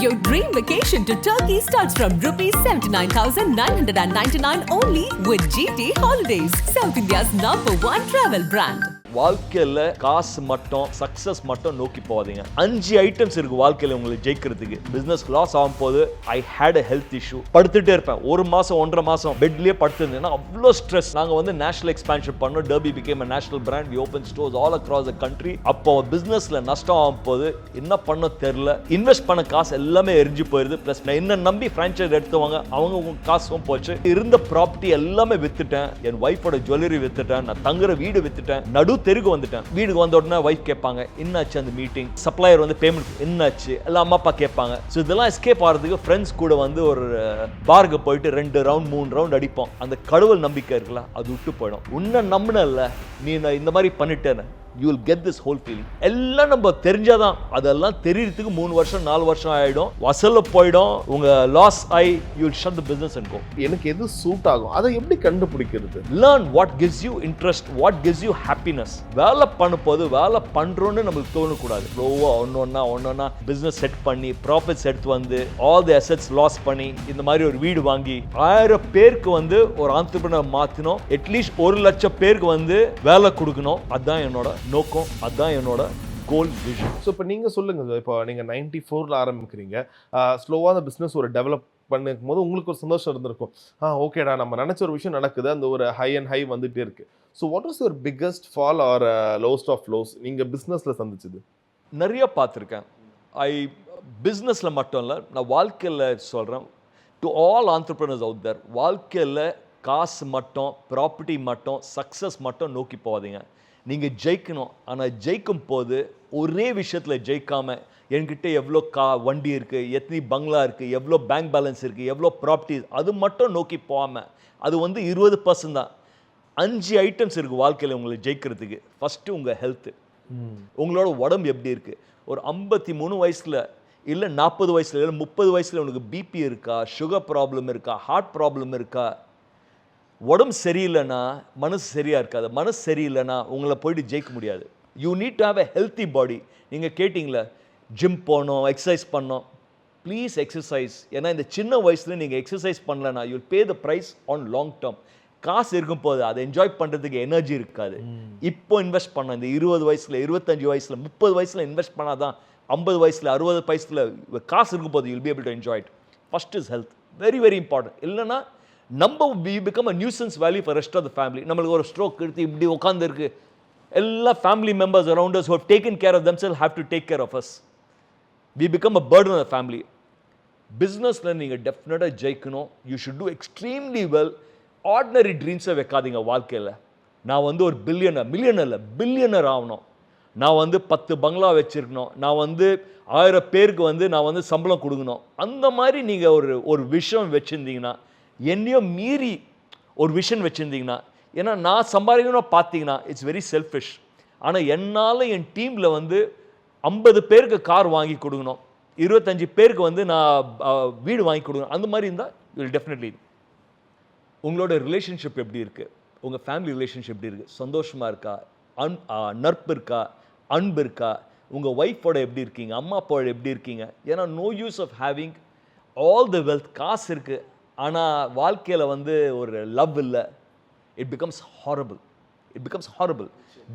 Your dream vacation to Turkey starts from rupees 79,999 only with GT Holidays, South India's number one travel brand. வாழ்க்கையில் காசு மட்டும் success மட்டும் நோக்கி போகாதீங்க. அஞ்சு ஐட்டம்ஸ் இருக்கு வாழ்க்கையில் உங்களுக்கு ஜெயிக்கிறதுக்கு. பிஸ்னஸ் லாஸ் ஆகும் போது I had a health issue படுத்துட்டே இருப்பேன். ஒரு மாசம் ஒன்றரை மாசம் பெட்லயே படுத்திருந்தேன்னா அவ்வளோ ஸ்ட்ரெஸ் நாங்கள் வந்து நேஷனல் எக்ஸ்பான்ஷன் பண்ணோம். Derby became national brand we open stores all across the country அப்போ பிஸ்னஸ்ல நஷ்டம் ஆகும் போது என்ன பண்ண தெரில இன்வெஸ்ட் பண்ண காசு எல்லாமே எரிஞ்சு போயிருது. ப்ளஸ் நான் என்ன நம்பி ஃப்ரான்ச்சைஸ் எடுத்தவங்க அவங்க உங்க காசும் போச்சு. இருந்த ப்ராப்பர்ட்டி எல்லாமே வித்துட்டேன். என் ஒய்ஃபோட ஜுவல்லரி வித்துட்டேன். நான் தங்குற வீடு வித்துட்டேன். நடு தெருக்கு வந்துட்டேன். வீடுக்கு வந்த உடனே ஒய்ஃப் கேட்பாங்க என்னாச்சு அந்த மீட்டிங் சப்ளையர் வந்து பேமெண்ட் என்னாச்சு? எல்லாம் அம்மா அப்பா கேட்பாங்க. ஸோ இதெல்லாம் எஸ்கேப் ஆகிறதுக்கு ஃப்ரெண்ட்ஸ் கூட வந்து ஒரு பார்க்கு போயிட்டு ரெண்டு ரவுண்ட் மூணு ரவுண்ட் அடிப்போம். அந்த கடவுள் நம்பிக்கை இருக்குல்ல அது விட்டு போயிடும். உன்னை நம்பினல்ல நீ நான் இந்த மாதிரி பண்ணிட்டேன்னு. You will get this whole feeling எல்லாம் நம்ம தெரிஞ்சாதான் அதெல்லாம் தெரியறதுக்கு மூணு வருஷம் நாலு வருஷம் ஆயிடும். வசல்ல போயிடும். உங்க லாஸ் ஆகி you will shut the and go எனக்கு எது சூட் ஆகும்? அதை எப்படி கண்டுபிடிக்கிறது? Learn what gives you interest what gives you happiness வேலை பண்ண போது வேலை பண்றோன்னு நமக்கு தோணக்கூடாது. ஸ்லோவா ஒன்று ஒன்றா ஒன்று ஒன்றா பிஸ்னஸ் செட் பண்ணி ப்ராஃபிட்ஸ் எடுத்து வந்து ஆல் தி அசெட்ஸ் லாஸ் பண்ணி இந்த மாதிரி ஒரு வீடு வாங்கி ஆயிரம் பேருக்கு வந்து ஒரு ஆண்டர்பிரினர் மாற்றணும் அட்லீஸ்ட் ஒரு லட்சம் பேருக்கு வந்து வேலை கொடுக்கணும். அதுதான் என்னோட நோக்கம் அதுதான் என்னோட கோல் விஷன் ஸோ இப்போ நீங்கள் சொல்லுங்க இப்போ நீங்கள் நைன்டி ஃபோரில் ஆரம்பிக்கிறீங்க ஸ்லோவாக அந்த பிஸ்னஸ் ஒரு டெவலப் பண்ணும் போது உங்களுக்கு ஒரு சந்தோஷம் இருந்திருக்கும். ஆ ஓகேடா நம்ம நினச்ச ஒரு விஷயம் நடக்குது. அந்த ஒரு ஹை அண்ட் ஹை வந்துட்டே இருக்கு. So what is your biggest fall or lost of loss நீங்கள் பிஸ்னஸில் சந்திச்சது? நிறைய பார்த்துருக்கேன். ஐ பிஸ்னஸில் மட்டும் இல்லை நான் வாழ்க்கையில் சொல்கிறேன் to all entrepreneurs out there வாழ்க்கையில் காசு மட்டும் ப்ராப்பர்ட்டி மட்டும் சக்ஸஸ் மட்டும் நோக்கி போகாதீங்க. நீங்கள் ஜெயிக்கணும். ஆனால் ஜெயிக்கும் போது ஒரே விஷயத்தில் ஜெயிக்காம என்கிட்ட எவ்வளோ கா வண்டி இருக்குது எத்தனை பங்களா இருக்குது எவ்வளோ பேங்க் பேலன்ஸ் இருக்குது எவ்வளோ ப்ராப்பர்ட்டிஸ் அது மட்டும் நோக்கி போகாமல் அது வந்து இருபது பர்சன்ட் தான். அஞ்சு ஐட்டம்ஸ் இருக்குது வாழ்க்கையில் உங்களுக்கு ஜெயிக்கிறதுக்கு. ஃபஸ்ட்டு உங்கள் ஹெல்த்து உங்களோட உடம்பு எப்படி இருக்குது ஒரு ஐம்பத்தி மூணு வயசில் இல்லை நாற்பது வயசில் இல்லை முப்பது வயசில் உனக்கு பிபி இருக்கா சுகர் ப்ராப்ளம் இருக்கா ஹார்ட் ப்ராப்ளம் இருக்கா? உடம்பு சரியில்லைன்னா மனசு சரியாக இருக்காது. மனசு சரியில்லைன்னா உங்களை போயிட்டு ஜெயிக்க முடியாது. You need to have a healthy body நீங்கள் கேட்டிங்களே? ஜிம் போகணும் எக்ஸசைஸ் பண்ணணும் ப்ளீஸ் எக்ஸசைஸ் ஏன்னா இந்த சின்ன வயசில் நீங்கள் எக்ஸசைஸ் பண்ணலன்னா you'll pay the price on long term காசு இருக்கும் போது அதை என்ஜாய் பண்ணுறதுக்கு எனர்ஜி இருக்காது. இப்போ இன்வெஸ்ட் பண்ண இந்த இருபது வயசில் இருபத்தஞ்சு வயசில் முப்பது வயசில் இன்வெஸ்ட் பண்ணாதான் ஐம்பது வயசில் அறுபது வயசில் காசு இருக்கும் போது you'll be able to enjoy it first is health very very important இல்லைன்னா நம்ம we become a nuisance value for rest of the family நம்மளுக்கு ஒரு ஸ்ட்ரோக் எடுத்து இப்படி உட்காந்துருக்கு எல்லா family members around us who care of care of themselves to take care of of us. Become a a burden on family பிஸ்னஸில் நீங்கள் டெஃபினட்டாக ஜெயிக்கணும். You should do extremely well ordinary ட்ரீம்ஸை வைக்காதீங்க வாழ்க்கையில். நான் வந்து ஒரு பில்லியனர் மில்லியனர் இல்லை பில்லியனர் ஆகணும். நான் வந்து பத்து பங்களா வச்சுருக்கணும். நான் வந்து ஆயிரம் பேருக்கு வந்து நான் வந்து சம்பளம் கொடுக்கணும். அந்த மாதிரி நீங்கள் ஒரு ஒரு விஷயம் வச்சுருந்தீங்கன்னா என்னையும் மீறி ஒரு விஷன் வச்சுருந்தீங்கன்னா ஏன்னா நான் சம்பாதிக்கணும் பார்த்தீங்கன்னா இட்ஸ் வெரி செல்ஃபிஷ் ஆனால் என்னால் என் டீமில் வந்து ஐம்பது பேருக்கு கார் வாங்கி கொடுக்கணும். இருபத்தஞ்சி பேருக்கு வந்து நான் வீடு வாங்கி கொடுக்கணும். அந்த மாதிரி இருந்தால் வில் டெஃபினெட்லி உங்களோட ரிலேஷன்ஷிப் எப்படி இருக்குது உங்கள் ஃபேமிலி ரிலேஷன்ஷிப் எப்படி இருக்குது சந்தோஷமாக இருக்கா? அன் நற்பு நட்பு இருக்கா? அன்பு இருக்கா? உங்கள் ஒய்ஃபோட எப்படி இருக்கீங்க? அம்மா அப்பாவோட எப்படி இருக்கீங்க? ஏன்னா no use of having all the wealth காசு இருக்குது ஆனால் வாழ்க்கையில் வந்து ஒரு லவ் இல்லை. It becomes horrible it becomes horrible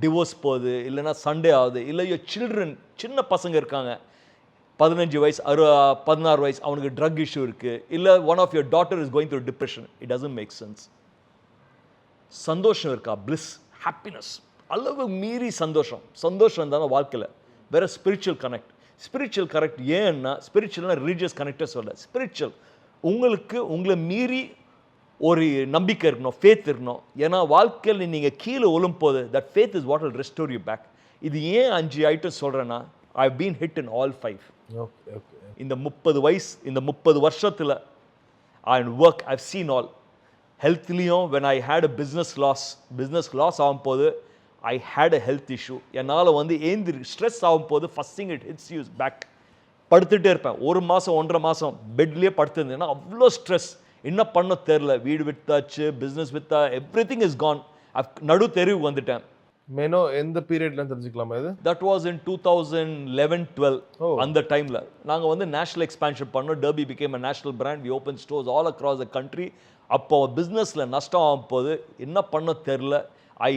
divorce போகுது இல்லைன்னா சண்டே ஆகுது இல்லை யோ சில்ட்ரன் சின்ன பசங்க இருக்காங்க. பதினஞ்சு வயசு அறு பதினாறு வயசு அவனுக்கு ட்ரக் இஷ்யூ இருக்குது இல்லை one of your daughter is going through depression it doesn't make sense சந்தோஷம் இருக்கா? பிளிஸ் ஹாப்பினஸ் அளவு மீறி சந்தோஷம். சந்தோஷம் இருந்தாலும் வாழ்க்கையில் வேறு ஸ்பிரிச்சுவல் கனெக்ட் ஸ்பிரிச்சுவல் கனெக்ட் ஏன்னா ஸ்பிரிச்சுவல்னா ரிலீஜியஸ் கனெக்டே சொல்ல ஸ்பிரிச்சுவல் உங்களுக்கு உங்களை மீறி ஒரு நம்பிக்கை இருக்கணும் ஃபேத் இருக்கணும். ஏன்னா வாழ்க்கையில் நீங்கள் கீழே ஒழும்போது that faith is what will restore you back இது ஏன் அஞ்சு ஐட்டம் சொல்கிறேன்னா I been hit in all five இந்த முப்பது வயசு இந்த முப்பது வருஷத்தில் and work I've seen all ஹெல்த்லேயும் when I had a business loss business loss ஆகும்போது I had a health issue என்னால் வந்து ஏந்தி ஸ்ட்ரெஸ் ஆகும்போது first thing it hits us back படுத்துட்டே இருப்பேன். ஒரு மாதம் ஒன்றரை மாதம் பெட்லேயே படுத்திருந்தேன்னா அவ்வளோ ஸ்ட்ரெஸ் என்ன பண்ண தெரில வீடு வித்தாச்சு பிஸ்னஸ் வித்தா எவ்ரி திங் இஸ் கான் நடு தெருவுக்கு வந்துட்டேன். மெனோ எந்த பீரியட்ல தெரிஞ்சுக்கலாமா இது? That was in two thousand eleven twelve. அந்த டைமில் நாங்கள் வந்து நேஷனல் எக்ஸ்பான்ஷன் பண்ணோம். Derby became a national brand we open stores all across the country அப்போ பிஸ்னஸில் நஷ்டம் ஆகும் போது என்ன பண்ண தெரில ஐ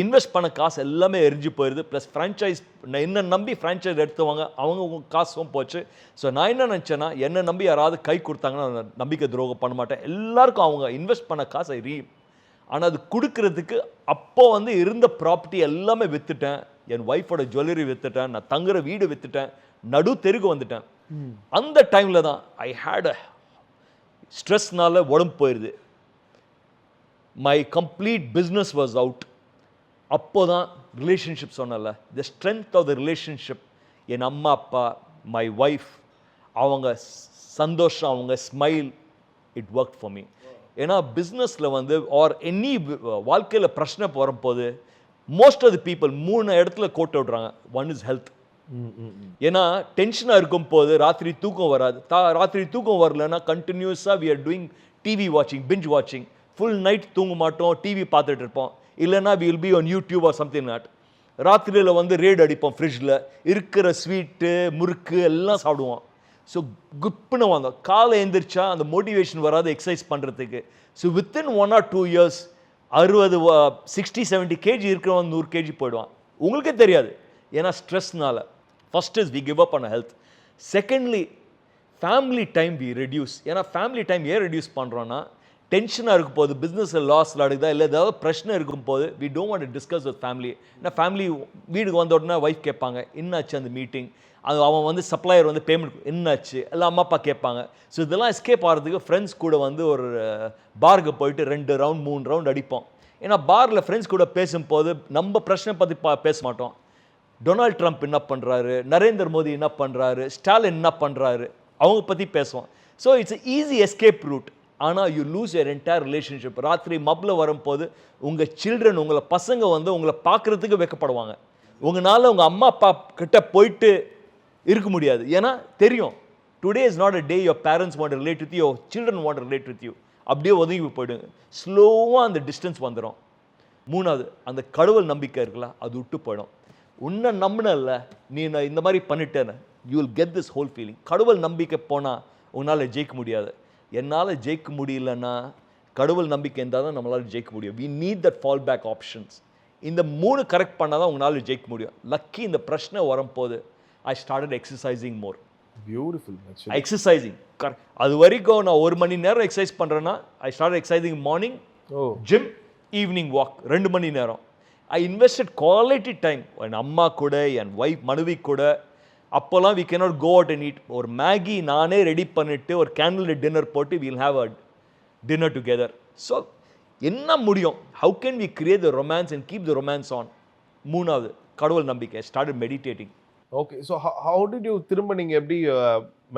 இன்வெஸ்ட் பண்ண காசு எல்லாமே எரிஞ்சு போயிடுது ப்ளஸ் ஃப்ரான்ச்சைஸ் என்ன நம்பி ஃப்ரான்ச்சைஸ் எடுத்தவங்க அவங்க காசும் போச்சு. ஸோ நான் என்ன நினச்சேன்னா என்ன நம்பி யாராவது கை கொடுத்தாங்கன்னா நான் நம்பிக்கை துரோகம் பண்ண மாட்டேன். எல்லாருக்கும் அவங்க இன்வெஸ்ட் பண்ண காசை ரீ ஆனால் அது கொடுக்கறதுக்கு அப்போ வந்து இருந்த ப்ராப்பர்ட்டி எல்லாமே வித்துட்டேன். என் ஒய்ஃபோட ஜுவல்லரி வித்துட்டேன். நான் தங்குற வீடு வித்துட்டேன். நடு தெருக்கு வந்துட்டேன். அந்த டைமில் தான் ஐ ஹேட் அ ஸ்ட்ரெஸ்னால உடம்பு போயிடுது my complete business was out அப்போ தான் ரிலேஷன்ஷிப் சொன்னல the strength of the relationship என் அம்மா அப்பா மை ஒய்ஃப் அவங்க சந்தோஷம் அவங்க smile it work for me ஏன்னா பிஸ்னஸில் வந்து ஆர் எனி uh, வாழ்க்கையில் பிரச்சனை போகிறபோது மோஸ்ட் ஆஃப் தி பீப்புள் மூணு இடத்துல கோட்டை விடுறாங்க. ஒன் இஸ் ஹெல்த் ஏன்னா டென்ஷனாக இருக்கும் போது ராத்திரி தூக்கம் வராது. தா ராத்திரி தூக்கம் வரலன்னா கண்டினியூஸாக வி ஆர் டூயிங் டிவி வாட்சிங் பிஞ்ச் வாட்சிங் ஃபுல் நைட் தூங்க மாட்டோம் டிவி பார்த்துட்டு இருப்போம். இல்லைன்னா will be on YouTube or something not ராத்திரியில் வந்து ரேட் அடிப்போம் ஃப்ரிட்ஜில் இருக்கிற ஸ்வீட்டு முறுக்கு எல்லாம் சாப்பிடுவோம். ஸோ குப்புன்னு வந்தோம். காலை எந்திரிச்சா அந்த மோட்டிவேஷன் வராது எக்ஸசைஸ் பண்ணுறதுக்கு so within one or two years அறுபது சிக்ஸ்டி செவன்ட்டி கேஜி இருக்கிறவன் நூறு கேஜி போயிடுவான். உங்களுக்கே தெரியாது. ஏன்னா ஸ்ட்ரெஸ்னால first is we give up on health secondly family time we reduce ஏன்னா ஃபேமிலி டைம் ஏன் ரெடியூஸ் பண்ணுறோன்னா டென்ஷனாக இருக்கும் போது பிஸ்னஸில் லாஸ் நடக்குதா இல்லை ஏதாவது பிரச்சனை இருக்கும் போது we don't want discuss with family ஏன்னா ஃபேமிலி வீட்டுக்கு வந்த உடனே ஒய்ஃப் கேட்பாங்க என்னாச்சு அந்த மீட்டிங் அது அவன் வந்து சப்ளையர் வந்து பேமெண்ட் என்னாச்சு? எல்லாம் அம்மா அப்பா கேட்பாங்க. ஸோ இதெல்லாம் எஸ்கேப் ஆகிறதுக்கு ஃப்ரெண்ட்ஸ் கூட வந்து ஒரு பாருக்கு போயிட்டு ரெண்டு ரவுண்ட் மூணு ரவுண்ட் அடிப்போம். ஏன்னா பாரில் ஃப்ரெண்ட்ஸ் கூட பேசும்போது நம்ம பிரச்சனை பற்றி பா பேச மாட்டோம். டொனால்ட் ட்ரம்ப் என்ன பண்ணுறாரு நரேந்திர மோடி என்ன பண்ணுறாரு ஸ்டாலின் என்ன பண்ணுறாரு அவங்க பற்றி பேசுவோம். So it's easy escape route ஆனால் you lose your entire relationship ராத்திரி மப்பில் வரும்போது உங்கள் சில்ட்ரன் உங்களை பசங்க வந்து உங்களை பார்க்குறதுக்கு வைக்கப்படுவாங்க. உங்களால் உங்கள் அம்மா அப்பா கிட்ட போயிட்டு இருக்க முடியாது. ஏன்னா தெரியும் today is not a day your parents want relate with you children want relate with you அப்படியே ஒதுங்கி போயிடுங்க. ஸ்லோவாக அந்த டிஸ்டன்ஸ் வந்துடும் மூணாவது அந்த கடவுள் நம்பிக்கை இருக்குல்ல அது விட்டு போயிடும். உன்னை நம்பினல்ல நீ நான் இந்த மாதிரி பண்ணிட்டேன்னு you will get this whole feeling கடவுள் நம்பிக்கை போனால் உன்னால் ஜெயிக்க முடியாது. என்னால் ஜெயிக்க முடியலன்னா கடவுள் நம்பிக்கை இருந்தால் தான் நம்மளால் ஜெயிக்க முடியும். We need that fall back options இந்த மூணு கரெக்ட் பண்ணால் தான் உங்களால் ஜெயிக்க முடியும். லக்கி இந்த பிரச்சனை வரும்போது I started exercising more beautiful exercising அது வரைக்கும் நான் ஒரு மணி நேரம் எக்ஸசைஸ் பண்ணுறேன்னா I start exercising morning gym evening walk ரெண்டு மணி நேரம். ஐ இன்வெஸ்டட் குவாலிட்டி டைம் என் அம்மா கூட என் ஒய்ஃப் மனைவி கூட அப்போல்லாம் we cannot go out and eat. ஒரு மேகி நானே ரெடி பண்ணிட்டு ஒரு கேண்டில் டின்னர் போட்டு we'll have a dinner together so என்ன முடியும்? How can we create the romance and keep the romance on மூணாவது கடவுள் நம்பிக்கை. Start meditating okay so how did you திரும்ப நீங்க எப்படி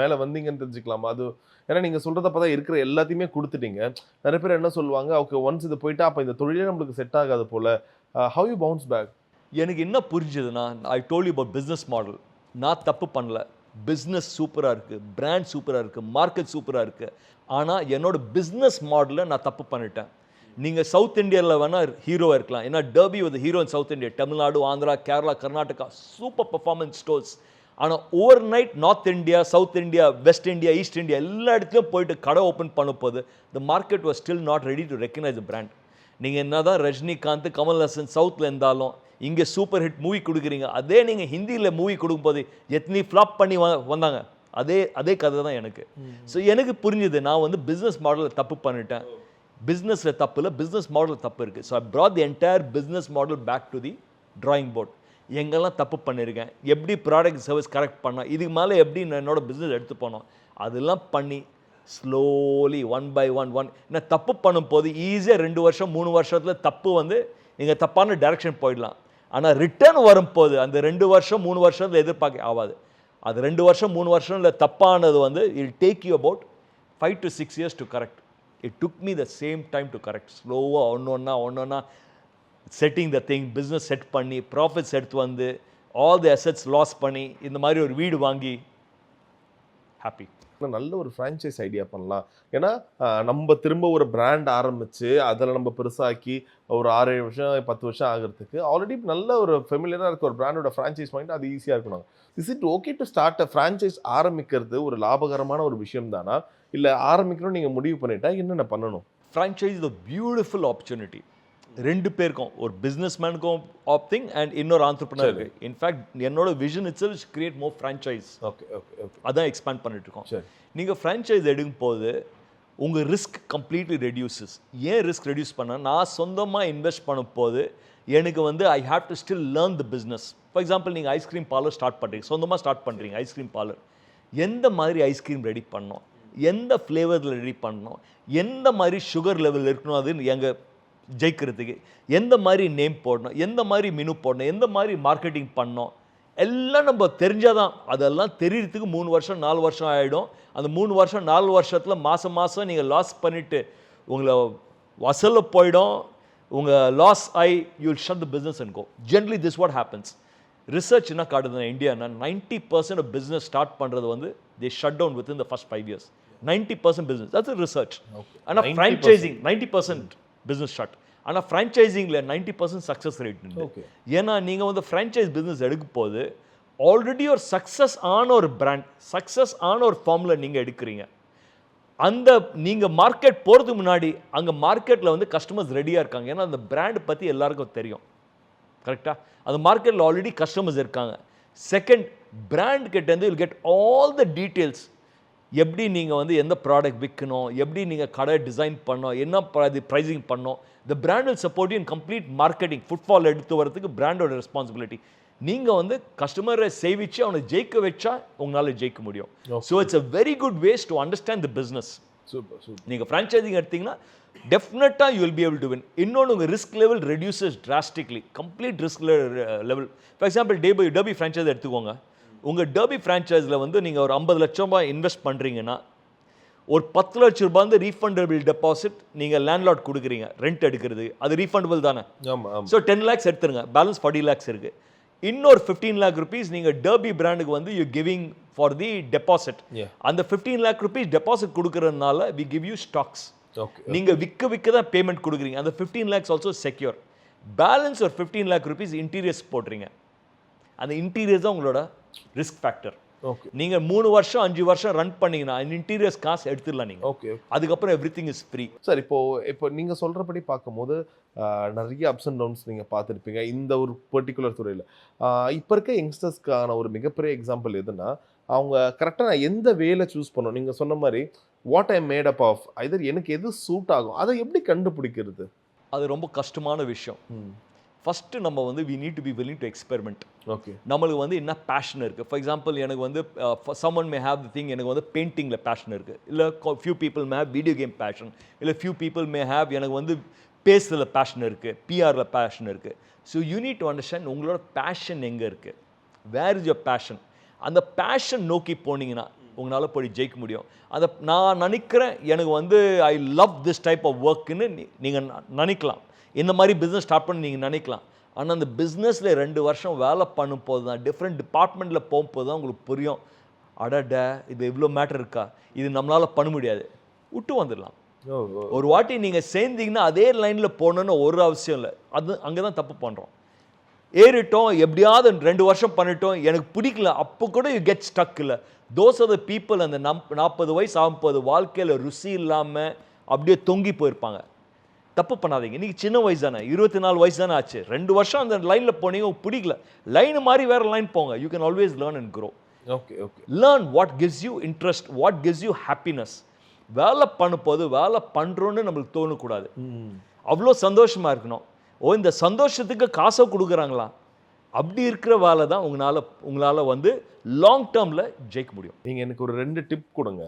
மேல வந்தீங்கன்னு தெரிஞ்சுக்கலாமா? அது ஏன்னா நீங்க சொல்றத பார்த்தா இருக்கிற எல்லாத்தையுமே கொடுத்துட்டீங்க. நிறைய பேர் என்ன சொல்லுவாங்க? ஓகே ஒன்ஸ் இது போயிட்டா அப்ப இந்த தொழிலே நம்மளுக்கு செட் ஆகாது போல. ஹவ் யூ பவுன்ஸ் பேக் எனக்கு என்ன புரிஞ்சதுன்னா I told you about business model நான் தப்பு பண்ணல. பிஸ்னஸ் சூப்பராக இருக்குது பிராண்ட் சூப்பராக இருக்குது மார்க்கெட் சூப்பராக இருக்குது ஆனால் என்னோட பிஸ்னஸ் மாடலில் நான் தப்பு பண்ணிட்டேன். நீங்கள் சவுத் இந்தியாவில் வேணால் ஹீரோவாக இருக்கலாம். ஏன்னா டர்பி வந்து hero in South India Tamil Nadu Andhra Kerala Karnataka super performance stores ஆனால் over night North India South India West India East India எல்லா இடத்துலையும் போயிட்டு கடை ஓப்பன் பண்ணும்போது the market was still not ready to recognise brand நீங்கள் என்ன தான் ரஜினிகாந்த் கமல்ஹாசன் சவுத்தில் இருந்தாலும் இங்கே சூப்பர் ஹிட் மூவி கொடுக்குறீங்க. அதே நீங்கள் ஹிந்தியில் மூவி கொடுக்கும்போது எத்தனை ஃப்ளாப் பண்ணி வ- வந்தாங்க. அதே அதே கதை தான் எனக்கு. ஸோ எனக்கு புரிஞ்சுது. நான் வந்து பிஸ்னஸ் மாடலில் தப்பு பண்ணிட்டேன். பிஸ்னஸில் தப்பு இல்லை பிஸ்னஸ் மாடல் தப்பு இருக்குது so I brought the entire business model back to the drawing board எங்கெல்லாம் தப்பு பண்ணியிருக்கேன் எப்படி ப்ராடக்ட் சர்வீஸ் கரெக்ட் பண்ணோம் இதுக்கு மேலே எப்படி நான் என்னோட பிஸ்னஸ் எடுத்து போனோம்? அதெல்லாம் பண்ணி slowly one by one one என்ன தப்பு பண்ணும்போது ஈஸியாக ரெண்டு வருஷம் மூணு வருஷத்தில் தப்பு வந்து நீங்கள் தப்பான டைரக்ஷன் போயிடலாம். ஆனால் ரிட்டர்ன் வரும்போது அந்த ரெண்டு வருஷம் மூணு வருஷத்தில் எதிர்பார்க்க ஆகாது. அது ரெண்டு வருஷம் மூணு வருஷம் இல்லை தப்பானது வந்து I'll take you about five to six years to correct it took me the same time to correct ஸ்லோவாக ஒன்று ஒன்றா ஒன்று ஒன்றா setting the thing business set பண்ணி ப்ராஃபிட்ஸ் எடுத்து வந்து ஆல் தி அசட்ஸ் லாஸ் பண்ணி இந்த மாதிரி ஒரு வீடு வாங்கி ஹாப்பி நல்ல ஒரு ஃப்ரான்ச்சைஸ் ஐடியா பண்ணலாம். ஏன்னா நம்ம திரும்ப ஒரு பிராண்ட் ஆரம்பித்து அதில் நம்ம பெருசாக்கி ஒரு ஆறு ஏழு வருஷம் பத்து வருஷம் ஆகிறதுக்கு ஆல்ரெடி நல்ல ஒரு ஃபெமிலியராக இருக்க ஒரு பிராண்டோட ஃப்ரான்ச்சைஸ் வாங்கிட்டு அது ஈஸியாக இருக்கணும் is it okay to start a franchise ஆரம்பிக்கிறது ஒரு லாபகரமான ஒரு விஷயம் தானா? இல்லை ஆரம்பிக்கணும்னு நீங்கள் முடிவு பண்ணிட்டா என்னென்ன பண்ணணும்? ஃப்ரான்ச்சைஸ் த பியூட்டிஃபுல் ஆப்பர்ச்சுனிட்டி ரெண்டு பேருக்கும் ஒரு பிஸ்னஸ் மேனுக்கும் ஆப்திங் அண்ட் இன்னொரு ஆண்டர்பனருக்கு இன்ஃபேக்ட் என்னோட vision it's is create more franchise okay okay அதான் எக்ஸ்பேண்ட் பண்ணிட்டு இருக்கோம் நீங்கள் ஃப்ரான்ச்சைஸ் எடுக்கும் போது உங்கள் ரிஸ்க் கம்ப்ளீட்லி ரெடியூசஸ் ஏன் ரிஸ்க் ரெடியூஸ் பண்ண நான் சொந்தமாக இன்வெஸ்ட் பண்ணும் போது எனக்கு வந்து I have to still learn the business for example நீங்கள் ஐஸ்கிரீம் பார்லர் ஸ்டார்ட் பண்ணுறீங்க சொந்தமாக ஸ்டார்ட் பண்ணுறீங்க ஐஸ்கிரீம் பார்லர் எந்த மாதிரி ஐஸ்கிரீம் ரெடி பண்ணோம் எந்த ஃப்ளேவரில் ரெடி பண்ணோம் எந்த மாதிரி சுகர் லெவல் இருக்கணும்? அது எங்கள் ஜெயிக்கிறதுக்கு எந்த மாதிரி நேம் போடணும் எந்த மாதிரி மெனு போடணும் எந்த மாதிரி மார்க்கெட்டிங் பண்ணோம் எல்லாம் நம்ம தெரிஞ்சாதான் அதெல்லாம் தெரியறதுக்கு மூணு வருஷம் நாலு வருஷம் ஆகிடும் அந்த மூணு வருஷம் நாலு வருஷத்தில் மாதம் மாதம் நீங்கள் லாஸ் பண்ணிவிட்டு உங்களை வசலில் போயிடும். உங்கள் loss I you'll shut the business and go generally this what happens research என்ன காட்டுது இந்தியானா நைன்ட்டி பர்சன்ட் பிஸ்னஸ் ஸ்டார்ட் பண்ணுறது வந்து தே ஷட் டவுன் வித் இந்த first five years ninety percent business that's research ஆனால் 90% franchising ninety percent business shut ஆனால் ஃப்ரான்ச்சைசிங்கில் ninety percent success rate okay ஏன்னா நீங்கள் வந்து ஃப்ரான்ச்சைஸ் பிஸ்னஸ் எடுக்கும் போது ஆல்ரெடி ஒரு சக்ஸஸ் ஆன ஒரு பிராண்ட் சக்ஸஸ் ஆன ஒரு ஃபார்மில் நீங்கள் எடுக்கிறீங்க. அந்த நீங்கள் மார்க்கெட் போகிறதுக்கு முன்னாடி அங்கே மார்க்கெட்டில் வந்து கஸ்டமர்ஸ் ரெடியாக இருக்காங்க. ஏன்னா அந்த பிராண்ட் பற்றி எல்லாருக்கும் தெரியும். கரெக்டாக அந்த மார்க்கெட்டில் ஆல்ரெடி கஸ்டமர்ஸ் இருக்காங்க. செகண்ட் பிராண்ட் கிட்டேருந்து will get all the details எப்படி நீங்கள் வந்து எந்த ப்ராடக்ட் விற்கணும் எப்படி நீங்கள் கடை டிசைன் பண்ணணும்? என்ன ப்ரைஸிங் பண்ணணும்? இந்த brand will support in complete marketing footfall எடுத்து வரதுக்கு பிராண்டோட ரெஸ்பான்சிபிலிட்டி நீங்கள் வந்து கஸ்டமரை சேவிச்சு அவனை ஜெயிக்க வச்சா உங்களால் ஜெயிக்க முடியும். So it's a very good ways to understand the business super super நீங்கள் ஃப்ரான்ச்சைசிங் எடுத்தீங்கன்னா டெஃபினட்டாக you will be able to win இன்னொன்று உங்கள் risk level reduces drastically complete risk level for example டேபி Derby franchise எடுத்துக்கோங்க. உங்கள் டர்பி ஃப்ரான்ச்சைஸில் வந்து நீங்கள் ஒரு ஐம்பது லட்சம் ரூபாய் இன்வெஸ்ட் பண்ணுறீங்கன்னா ஒரு பத்து லட்ச ரூபாய் வந்து ரீஃபண்டபிள் டெபாசிட் நீங்கள் லேண்ட்லாட் கொடுக்குறீங்க ரெண்ட் எடுக்கிறது அது ரீஃபண்டபிள் தானே? ஸோ டென் லேக்ஸ் எடுத்துருங்க பேலன்ஸ் ஃபார்ட்டி லேக்ஸ் இருக்குது இன்னொரு ஃபிஃப்டீன் லேக் ருபீஸ் நீங்கள் டர்பி பிராண்டுக்கு வந்து you giving for the deposit. அந்த ஃபிஃப்டீன் லேக் ருபீஸ் டெபாசிட் கொடுக்கறதுனால வி கிவ் யூ ஸ்டாக்ஸ் நீங்கள் விற்க விற்க தான் பேமெண்ட் கொடுக்குறீங்க. அந்த fifteen lakhs also secure balance ஒரு ஃபிஃப்டீன் லேக் ருபீஸ் இன்டீரியர்ஸ் போடுறீங்க அந்த இன்டீரியர்ஸ் தான் உங்களோட ரிஸ்க் ஃபேக்டர் ஓகே நீங்கள் மூணு வருஷம் அஞ்சு வருஷம் ரன் பண்ணீங்கன்னா இன்டீரியர்ஸ் காசு எடுத்துடலாம் நீங்கள் ஓகே அதுக்கப்புறம் everything is free sir இப்போ இப்போ நீங்கள் சொல்கிறபடி பார்க்கும்போது நிறைய அப்ஸ் அண்ட் டவுன்ஸ் நீங்கள் பார்த்துருப்பீங்க இந்த ஒரு பர்டிகுலர் துறையில். இப்போ இருக்க யங்ஸ்டர்ஸ்க்கான ஒரு மிகப்பெரிய எக்ஸாம்பிள் எதுனா அவங்க கரெக்டாக நான் எந்த வேலை சூஸ் பண்ணணும்? நீங்கள் சொன்ன மாதிரி what I made up of either எனக்கு எது சூட் ஆகும்? அதை எப்படி கண்டுபிடிக்கிறது? அது ரொம்ப கஷ்டமான விஷயம். ஃபஸ்ட்டு நம்ம வந்து we need to be willing to experiment okay நம்மளுக்கு வந்து என்ன பேஷன் இருக்குது ஃபார் எக்ஸாம்பிள் எனக்கு வந்து some men may have the thing எனக்கு வந்து பெயிண்டிங்கில் பேஷன் இருக்குது இல்லை few people may have video game passion இல்லை ஃபியூ பீப்புள் மே ஹேவ் எனக்கு வந்து பேசுறதுல பேஷன் இருக்குது பிஆரில் பேஷன் இருக்குது so you need to understand உங்களோட பேஷன் எங்கே இருக்குது வேர் இஸ் யோர் பேஷன் அந்த பேஷன் நோக்கி போனீங்கன்னா உங்களால் போய் ஜெயிக்க முடியும். அந்த நான் நினைக்கிறேன் எனக்கு வந்து I love this type of ஒர்க்குன்னு நீங்கள் நினைக்கலாம். இந்த மாதிரி பிஸ்னஸ் ஸ்டார்ட் பண்ணி நீங்கள் நினைக்கலாம். ஆனால் அந்த பிஸ்னஸில் ரெண்டு வருஷம் வேலை பண்ணும் போது தான் டிஃப்ரெண்ட் டிபார்ட்மெண்ட்டில் போகும்போது தான் உங்களுக்கு புரியும். அடட இது இவ்வளோ மேட்டர் இருக்கா? இது நம்மளால் பண்ண முடியாது. விட்டு வந்துடலாம். ஒரு வாட்டி நீங்கள் சேர்ந்தீங்கன்னா அதே லைனில் போகணுன்னு ஒரு அவசியம் இல்லை. அது அங்கே தான் தப்பு பண்ணுறோம் ஏறிட்டோம் எப்படியாவது ரெண்டு வருஷம் பண்ணிட்டோம் எனக்கு பிடிக்கல. அப்போ கூட யூ கெட் ஸ்டக் இல்லை. தோஸ் ஆர் த பீப்புள் அந்த நம் நாற்பது வயசு ஆகும்போது வாழ்க்கையில் ருசி இல்லாமல் அப்படியே தொங்கி போயிருப்பாங்க. தப்பு பண்ணாதீங்க. இன்னைக்கு சின்ன வயசு தானே இருபத்தி நாலு வயசு தானே ஆச்சு? ரெண்டு வருஷம் அந்த லைனில் போனீங்க பிடிக்கல. லைன் மாதிரி வேறு லைன் போங்க. You can always learn and grow. Okay okay learn what gives you interest what gives you happiness வேலை பண்ணும்போது வேலை பண்ணுறோன்னு நம்மளுக்கு தோணக்கூடாது. அவ்வளோ சந்தோஷமா இருக்கணும். ஓ இந்த சந்தோஷத்துக்கு காசை கொடுக்குறாங்களா? அப்படி இருக்கிற வேலை தான் உங்களால் உங்களால் வந்து லாங் டேர்மில் ஜெயிக்க முடியும். நீங்கள் எனக்கு ஒரு ரெண்டு டிப் கொடுங்க.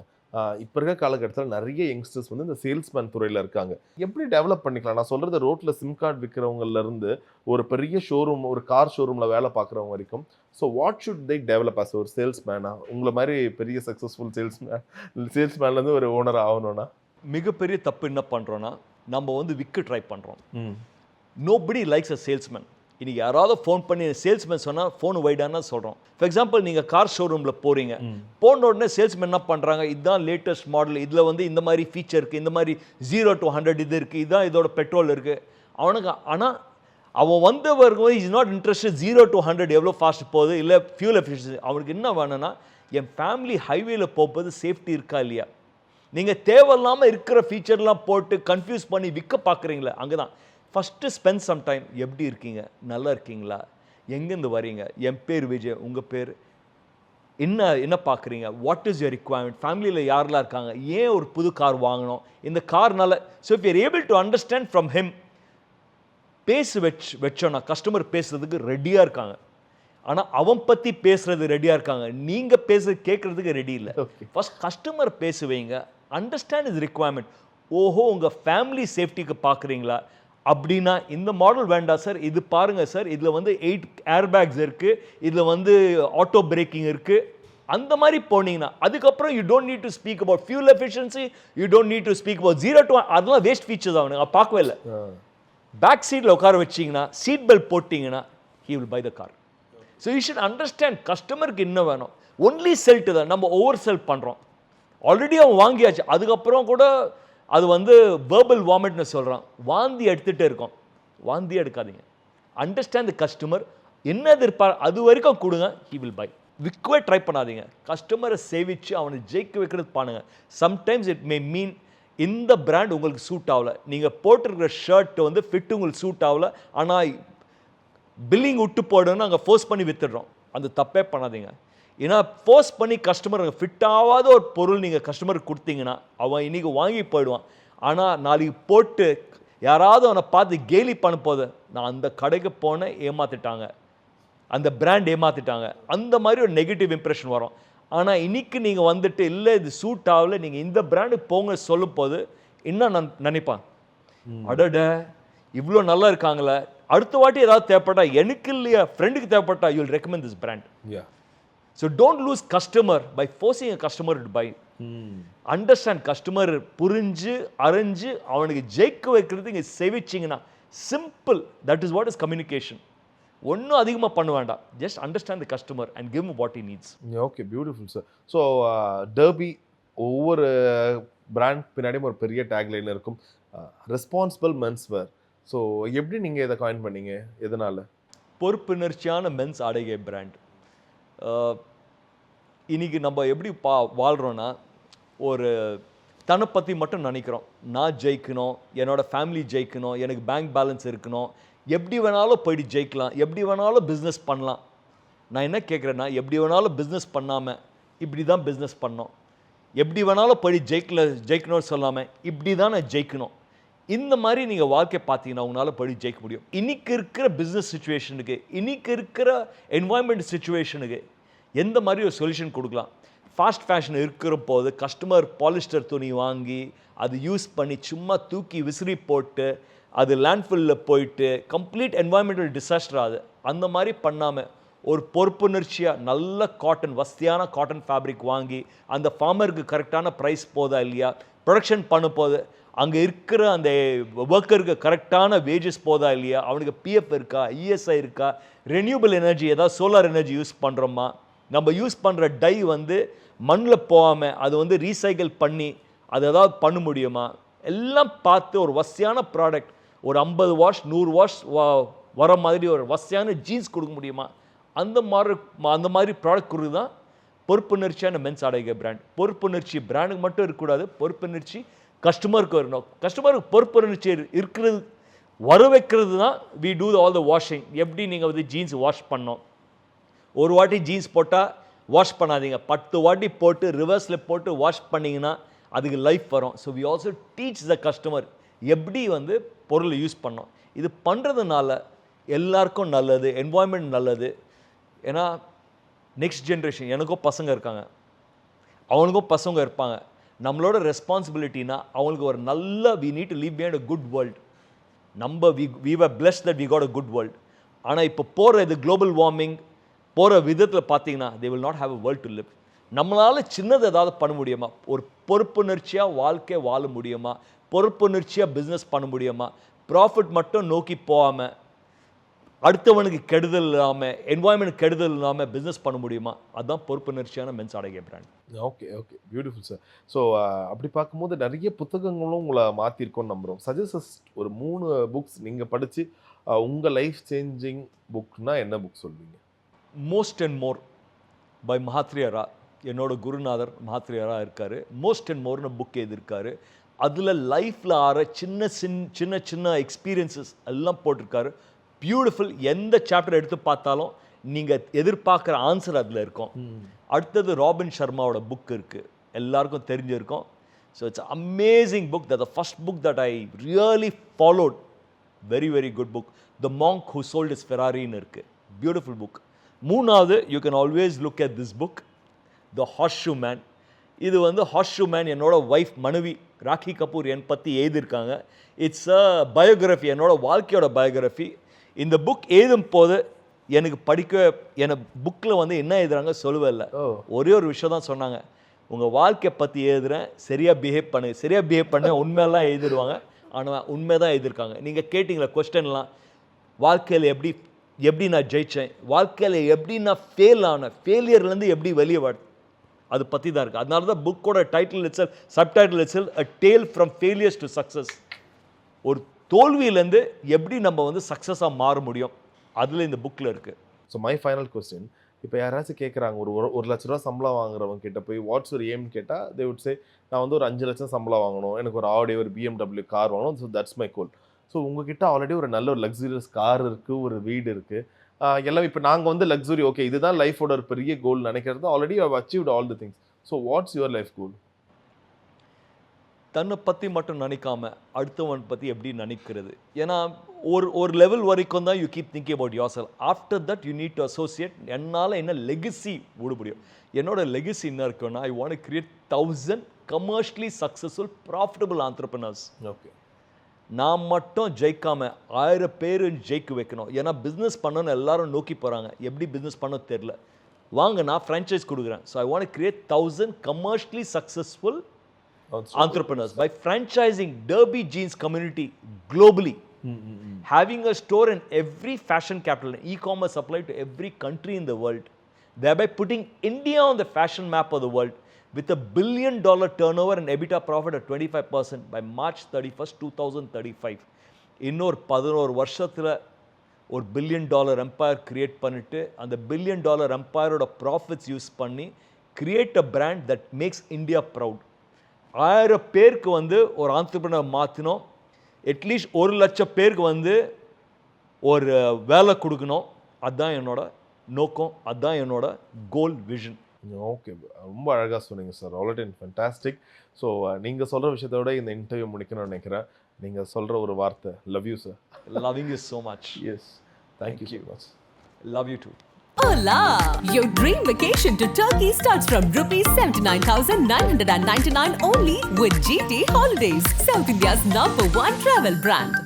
இப்போ இருக்க காலகட்டத்தில் நிறைய யங்ஸ்டர்ஸ் வந்து இந்த சேல்ஸ்மேன் துறையில் இருக்காங்க. எப்படி டெவலப் பண்ணிக்கலாம்? நான் சொல்கிறது ரோட்டில் சிம் கார்டு விற்கிறவங்கல இருந்து ஒரு பெரிய ஷோரூம் ஒரு கார் ஷோரூமில் வேலை பார்க்குறவங்க வரைக்கும் so what should they develop as ஒரு சேல்ஸ்மேனா உங்களை மாதிரி பெரிய சக்ஸஸ்ஃபுல் சேல்ஸ்மேன் சேல்ஸ்மேன்லேருந்து ஒரு ஓனர் ஆகணும்னா? மிகப்பெரிய தப்பு என்ன பண்ணுறோன்னா நம்ம வந்து விற்க ட்ரை பண்ணுறோம் ம். நோபடி லைக்ஸ் அ சேல்ஸ்மேன் இன்னைக்கு யாராவது ஃபோன் பண்ணி சேல்ஸ்மேன் சொன்னால் ஃபோன் வைடானா சொல்கிறோம் ஃபார் எக்ஸாம்பிள் நீங்கள் கார் ஷோரூமில் போகிறீங்க போன உடனே சேல்ஸ்மேன் என்ன பண்ணுறாங்க இதுதான் லேட்டஸ்ட் மாடல் இதில் வந்து இந்த மாதிரி ஃபீச்சர் இருக்குது இந்த மாதிரி ஜீரோ டு ஹண்ட்ரட் இது இருக்குது இதுதான் இதோட பெட்ரோல் இருக்குது அவனுக்கு ஆனால் அவன் வந்தவருக்கு is not interest zero to hundred எவ்வளோ ஃபாஸ்ட் போகுது இல்லை ஃபியூல் எஃபிஷியன்சி அவனுக்கு என்ன வேணும்னா என் ஃபேமிலி ஹைவேல போகும்போது சேஃப்டி இருக்கா இல்லையா? நீங்கள் தேவையில்லாமல் இருக்கிற ஃபீச்சர்லாம் போட்டு கன்ஃபியூஸ் பண்ணி விற்க பார்க்குறீங்களே அங்கே தான் ஃபஸ்ட்டு ஸ்பெண்ட் சம் டைம் எப்படி இருக்கீங்க? நல்லா இருக்கீங்களா? எங்கேருந்து வரீங்க? என் பேர் விஜய். உங்கள் பேர்? என்ன என்ன பார்க்குறீங்க? வாட் இஸ் யர் ரிக்வயர்மெண்ட் ஃபேமிலியில் யாரெல்லாம் இருக்காங்க? ஏன் ஒரு புது கார் வாங்கணும்? இந்த கார்னால so if you're able to understand from him பேசு வச் வச்சோன்னா கஸ்டமர் பேசுறதுக்கு ரெடியாக இருக்காங்க. ஆனால் அவன் பற்றி பேசுறது ரெடியாக இருக்காங்க. நீங்கள் பேச கேட்குறதுக்கு ரெடி இல்லை. ஃபர்ஸ்ட் கஸ்டமர் பேசுவீங்க அண்டர்ஸ்டாண்ட் இஸ் ரிக்வயர்மெண்ட் ஓஹோ உங்கள் ஃபேமிலி சேஃப்டிக்கு பார்க்குறீங்களா? அப்படின்னா இந்த மாடல் வேண்டாம் சார் இது பாருங்கள் சார் இதில் வந்து எயிட் ஏர்பேக்ஸ் இருக்குது இதில் வந்து ஆட்டோ பிரேக்கிங் இருக்குது அந்த மாதிரி போனீங்கன்னா அதுக்கப்புறம் you don't need to speak about fuel efficiency you don't need to speak about zero to அதெல்லாம் வேஸ்ட் ஃபீச்சர்ஸ் அவனுங்க. பார்க்கவே இல்லை. பேக் சீட்டில் உட்கார வச்சிங்கன்னா சீட் பெல்ட் போட்டிங்கன்னா he will buy the car so you should understand கஸ்டமருக்கு என்ன வேணும்? ஒன்லி செல் டு தான் நம்ம ஓவர் செல் பண்ணுறோம் ஆல்ரெடி அவன் வாங்கியாச்சு. அதுக்கப்புறம் கூட அது வந்து வேர்பல் வாமிட்னு சொல்கிறான் வாந்தி எடுத்துகிட்டே இருக்கோம். வாந்தி எடுக்காதீங்க. அண்டர்ஸ்டாண்ட் த கஸ்டமர் என்ன எதிர்பார் அது வரைக்கும் கொடுங்க. ஹி வில் பை விற்கவே ட்ரை பண்ணாதீங்க. கஸ்டமரை சேவிச்சு அவனை ஜெயிக்க வைக்கிறது பாருங்க. சம்டைம்ஸ் இட் மே மீன் இந்த பிராண்ட் உங்களுக்கு சூட் ஆகல. நீங்கள் போட்டிருக்கிற ஷர்ட் வந்து ஃபிட் உங்களுக்கு சூட் ஆகல. ஆனால் பில்லிங் விட்டு போடணும்னு அங்கே ஃபோர்ஸ் பண்ணி வித்துடுறோம். அந்த தப்பே பண்ணாதீங்க. ஏன்னா ஃபோர்ஸ் பண்ணி கஸ்டமர் ஃபிட் ஆகாத ஒரு பொருள் நீங்கள் கஸ்டமருக்கு கொடுத்தீங்கன்னா அவன் இன்னைக்கு வாங்கி போயிடுவான். ஆனால் நாளைக்கு போட்டு யாராவது அவனை பார்த்து கேலி பண்ண போது நான் அந்த கடைக்கு போனேன் ஏமாத்திட்டாங்க. அந்த பிராண்ட் ஏமாத்திட்டாங்க. அந்த மாதிரி ஒரு நெகட்டிவ் இம்ப்ரெஷன் வரும். ஆனால் இன்னைக்கு நீங்கள் வந்துட்டு இல்லை இது சூட் ஆகல நீங்கள் இந்த பிராண்டுக்கு போங்க சொல்லும் போது என்ன நான் நினைப்பான். அடட இவ்வளோ நல்லா இருக்காங்களே. அடுத்த வாட்டி ஏதாவது தேவைப்பட்டா எனக்கு இல்லையா? ஃப்ரெண்டுக்கு தேவைப்பட்டா you will recommend this brand so don't lose customer by forcing a customer to buy understand customer புரிஞ்சு அறிஞ்சு அவனுக்கு ஜெயிக்க வைக்கிறது இங்கே செவிச்சிங்கன்னா simple that is what is communication ஒன்றும் அதிகமாக பண்ண வேண்டாம். Just understand the customer and give what he needs okay beautiful sir so Derby ஒவ்வொரு பிராண்ட் பின்னாடியும் ஒரு பெரிய டேக்லைன் இருக்கும். ரெஸ்பான்சிபிள் மென்ஸ்வேர் ஸோ எப்படி நீங்கள் இதை காயின் பண்ணீங்க? எதனால? பொறுப்புணர்ச்சியான மென்ஸ் ஆடைகை பிராண்ட் இன்றைக்கி நம்ம எப்படி பா வாழ்கிறோன்னா ஒரு தன்னை பற்றி மட்டும் நினைக்கிறோம். நான் ஜெயிக்கணும் என்னோடய ஃபேமிலி ஜெயிக்கணும் எனக்கு பேங்க் பேலன்ஸ் இருக்கணும். எப்படி வேணாலும் போயிட்டு ஜெயிக்கலாம் எப்படி வேணாலும் பிஸ்னஸ் பண்ணலாம். நான் என்ன கேட்குறேன்னா எப்படி வேணாலும் பிஸ்னஸ் பண்ணாமல் இப்படி தான் பிஸ்னஸ் பண்ணோம். எப்படி வேணாலும் போய் ஜெயிக்கல ஜெயிக்கணும்னு சொல்லாமல் இப்படி தான் நான் ஜெயிக்கணும். இந்த மாதிரி நீங்கள் வாழ்க்கை பார்த்தீங்கன்னா உங்களால் படி ஜெயிக்க முடியும். இன்றைக்கி இருக்கிற பிஸ்னஸ் சுச்சுவேஷனுக்கு இன்னைக்கு இருக்கிற என்வாயன்மெண்ட் சுச்சுவேஷனுக்கு எந்த மாதிரி ஒரு சொல்யூஷன் கொடுக்கலாம்? ஃபாஸ்ட் ஃபேஷன் இருக்கிற போது கஸ்டமர் பாலிஸ்டர் துணி வாங்கி அது யூஸ் பண்ணி சும்மா தூக்கி விசிறி போட்டு அது லேண்ட்ஃபில்லில் போயிட்டு கம்ப்ளீட் என்வாயன்மெண்டல் டிசாஸ்டர் ஆகுது. அந்த மாதிரி பண்ணாமல் ஒரு பொறுப்புணர்ச்சியாக நல்ல காட்டன் வசதியான காட்டன் ஃபேப்ரிக் வாங்கி அந்த ஃபார்மருக்கு கரெக்டான ப்ரைஸ் போதா இல்லையா? ப்ரொடக்ஷன் பண்ண போது அங்கே இருக்கிற அந்த ஒர்க்கருக்கு கரெக்டான வேஜஸ் போதா இல்லையா? அவனுக்கு பிஎஃப் இருக்கா? இஎஸ்ஐ இருக்கா? ரெனியூபிள் எனர்ஜி ஏதாவது சோலார் எனர்ஜி யூஸ் பண்ணுறோமா நம்ம யூஸ் பண்ணுற டை வந்து மண்ணில் போகாமல் அது வந்து ரீசைக்கிள் பண்ணி அது ஏதாவது பண்ண முடியுமா? எல்லாம் பார்த்து ஒரு வசதியான ப்ராடக்ட் ஒரு ஐம்பது வாஷ் நூறு வாஷ் வர மாதிரி ஒரு வசதியான ஜீன்ஸ் கொடுக்க முடியுமா? அந்த மாதிரி அந்த மாதிரி ப்ராடக்ட் கொடுக்குறது தான் பொறுப்புணர்ச்சியான மென்ஸ் ஆடைகள் பிராண்ட் பொறுப்புணர்ச்சி பிராண்டுக்கு மட்டும் இருக்கக்கூடாது. பொறுப்புணர்ச்சி கஸ்டமருக்கு வரணும். கஸ்டமருக்கு பொறுப்புணர்ச்சி இரு- இருக்கிறது வர வைக்கிறது தான் we do all the washing எப்படி நீங்கள் வந்து ஜீன்ஸ் வாஷ் பண்ணோம் ஒரு வாட்டி ஜீன்ஸ் போட்டால் வாஷ் பண்ணாதீங்க. பத்து வாட்டி போட்டு ரிவர்ஸில் போட்டு வாஷ் பண்ணிங்கன்னா அதுக்கு லைஃப் வரும். So we also teach the customer எப்படி வந்து பொருளை யூஸ் பண்ணோம் இது பண்ணுறதுனால எல்லாருக்கும் நல்லது என்வாயன்மெண்ட் நல்லது. ஏன்னா நெக்ஸ்ட் ஜென்ரேஷன் எனக்கும் பசங்க இருக்காங்க. அவனுக்கும் பசங்க இருப்பாங்க. நம்மளோட ரெஸ்பான்சிபிலிட்டினா அவங்களுக்கு ஒரு நல்ல we need to leave behind a good world நம்ம we we were blessed that we got a good world ஆனால் இப்போ போகிற இது குளோபல் வார்மிங் போகிற விதத்தில் பார்த்தீங்கன்னா they will not have a world to live நம்மளால் சின்னது ஏதாவது பண்ண முடியுமா? ஒரு பொறுப்புணர்ச்சியாக வாழ்க்கை வாழ முடியுமா? பொறுப்புணர்ச்சியாக பிஸ்னஸ் பண்ண முடியுமா? ப்ராஃபிட் மட்டும் நோக்கி போகாமல் அடுத்தவனுக்கு கெடுதல் இல்லாமல் என்வாயன்மெண்ட் கெடுதல் இல்லாமல் பிஸ்னஸ் பண்ண முடியுமா? அதுதான் பொறுப்புணர்ச்சியான men's ஆடைகை brand okay okay beautiful sir so அப்படி பார்க்கும்போது நிறைய புத்தகங்களும் உங்களை மாற்றிருக்கோன்னு நம்புகிறோம் சஜஸ்ட் ஒரு மூணு புக்ஸ் நீங்கள் படித்து உங்கள் லைஃப் சேஞ்சிங் புக்னா என்ன புக் சொல்வீங்க? Most and more by Mahatria Ra என்னோட குருநாதர் மஹாத்ரியரா இருக்கார். மோஸ்ட் அண்ட் மோர்னு புக் எழுதியிருக்காரு. அதில் லைஃப்பில் ஆற சின்ன சின் சின்ன சின்ன எக்ஸ்பீரியன்சஸ் எல்லாம் போட்டிருக்காரு. பியூட்டிஃபுல் எந்த சாப்டர் எடுத்து பார்த்தாலும் நீங்கள் எதிர்பார்க்குற ஆன்சர் அதில் இருக்கும். அடுத்தது ராபின் சர்மாவோட புக் இருக்குது எல்லாருக்கும் தெரிஞ்சிருக்கும். So it's amazing book the first book that I really followed very very good book the monk who sold is ஃபெராரின்னு இருக்குது பியூட்டிஃபுல் புக் மூணாவது you can always look at this book the horseshoe man இது வந்து horseshoe man என்னோட wife மனைவி ராக்கி கபூர் என் பற்றி எழுதியிருக்காங்க. It's a biography என்னோட வாழ்க்கையோட பயோகிராஃபி இந்த புக் எழுதும் போது எனக்கு படிக்க எனக்கு புக்கில் வந்து என்ன எழுதுறாங்க சொல்லவே ஒரே ஒரு விஷயம் தான் சொன்னாங்க. உங்கள் வாழ்க்கையை பற்றி எழுதுறேன் சரியாக பிஹேவ் பண்ணு சரியாக பிஹேவ் பண்ண உண்மையெல்லாம் எழுதிடுவாங்க. ஆனால் உண்மை தான் எழுதியிருக்காங்க. நீங்கள் கேட்டிங்களா கொஸ்டின்லாம் வாழ்க்கையில் எப்படி எப்படி நான் ஜெயித்தேன் வாழ்க்கையில் எப்படி நான் ஃபெயில் ஆனேன்? ஃபெயிலியர்லேருந்து எப்படி வெளியே வர அது பற்றி தான் இருக்குது அதனால தான் புக்கோட title itself subtitle itself a tale from failures to success ஒரு தோல்வியிலேருந்து எப்படி நம்ம வந்து சக்ஸஸாக மாற முடியும்? அதில் இந்த புக்கில் இருக்குது ஸோ மை ஃபைனல் கொஸ்டின் இப்போ யாராச்சும் கேட்குறாங்க ஒரு ஒரு- லட்ச ரூபா சம்பளம் வாங்குறவங்க கிட்ட போய் வாட்ஸ் ஒரு ஏம்னு கேட்டால் தே உட் சே நான் வந்து ஒரு அஞ்சு லட்சம் சம்பளம் வாங்கணும். எனக்கு ஒரு ஆடி ஒரு பிஎம்டபிள்யூ கார் வாங்கணும். So that's my goal so உங்ககிட்ட ஆல்ரெடி ஒரு நல்ல ஒரு லக்ஸுரியஸ் கார் இருக்குது ஒரு வீடு இருக்குது எல்லாம் இப்போ நாங்கள் வந்து லக்ஸுரி ஓகே இதுதான் லைஃபோட ஒரு பெரிய கோல் நினைக்கிறது already have achieved all the things so what's your life goal தன்னை பற்றி மட்டும் நினைக்காம அடுத்தவன் பற்றி எப்படி நினைக்கிறது? ஏன்னா ஒரு ஒரு லெவல் வரைக்கும் தான் you keep thinking about yourself after that you need to associate என்னால் என்ன லெகசி விட முடியும். என்னோட லெகசி என்ன இருக்குன்னா I want create thousand commercially successful profitable entrepreneurs okay நான் மட்டும் ஜெயிக்காம ஆயிரம் பேர் ஜெயிக்க வைக்கணும். ஏன்னா பிஸ்னஸ் பண்ணணும்னு எல்லாரும் நோக்கி போகிறாங்க எப்படி பிஸ்னஸ் பண்ண தெரில வாங்க நான் ஃப்ரான்ச்சைஸ் கொடுக்குறேன். So I want create thousand commercially successful entrepreneurs by franchising Derby Jeans community globally, having a store in every fashion capital, e-commerce supply to every country in the world, thereby putting India on the fashion map of the world with a billion dollar turnover and EBITDA profit at 25% by March 31st, 2035. இன்னொரு பதினோரு வருஷத்தில் ஒரு billion dollar empire create பண்ணிட்டு அந்த billion dollar எம்பையரோட profits use பண்ணி create a brand that makes India proud ஆயிரம் பேருக்கு வந்து ஒரு ஆண்டர்பிரினர் மாற்றினோம் அட்லீஸ்ட் ஒரு லட்சம் பேருக்கு வந்து ஒரு வேலை கொடுக்கணும். அதுதான் என்னோட நோக்கம். அதுதான் என்னோட கோல் விஷன் ஓகே ரொம்ப அழகாக சொன்னீங்க சார் ஆல்ரெடி ஃபண்டாஸ்டிக் ஸோ நீங்கள் சொல்கிற விஷயத்தை விட இந்த இன்டர்வியூ முடிக்கணும்னு நினைக்கிறேன். நீங்கள் சொல்கிற ஒரு வார்த்தை love you sir loving you so much yes thank you so much love you too Hola! Your dream vacation to Turkey starts from rupees 79,999 only with GT Holidays, South India's number one travel brand.